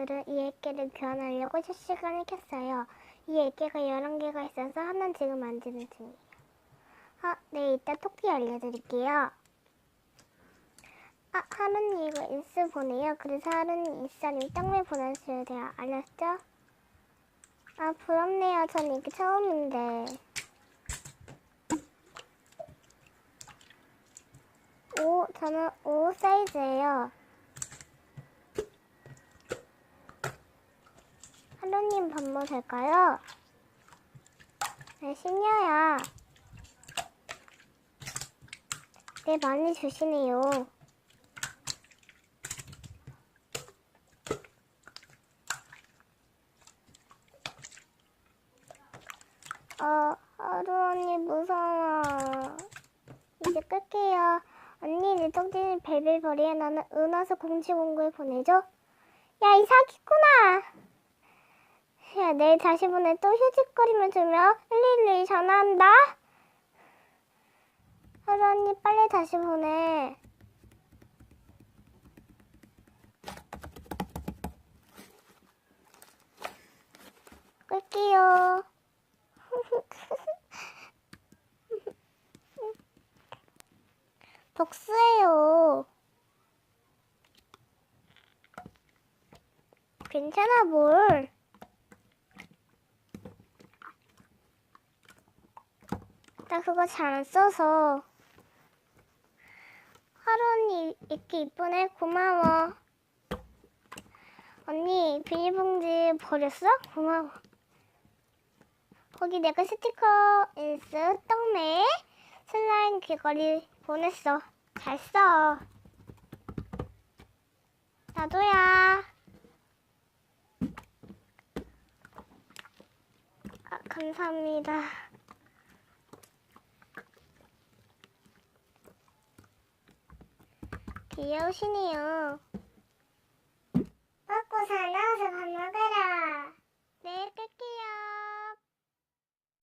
오늘은 이 액계를 교환하려고 실시간을 켰어요. 이 액계가 11개가 있어서 하나는 지금 만지는 중이에요. 아, 네, 이따 토끼 알려드릴게요. 아, 하루님 이거 인스 보내요. 그래서 하루님 인스타님 떡메 보내주셔야 돼요. 알았죠? 아, 부럽네요. 전 이게 처음인데. 오, 저는 5 사이즈예요. 하루님 반모 될까요? 네, 신녀야. 네, 많이 주시네요. 어, 하루 언니 무서워. 이제 끌게요. 언니, 내 똥진이 벨벨 버리에 나는 은하수 공지공구에 보내줘. 야, 이 사기꾼아! 야, 내일 다시 보내 또 휴직거리면 주면 112 전화한다. 하루 언니 빨리 다시 보내. 끌게요. 복수해요. 괜찮아 뭘. 나 그거 잘 안 써서. 하루 언니 이렇게 이쁘네 고마워. 언니 비닐봉지 버렸어? 고마워. 거기 내가 스티커 인스 떡메 슬라임 귀걸이 보냈어. 잘 써. 나도야. 아, 감사합니다. 귀여우시네요. 먹고 사 나와서 밥 먹으러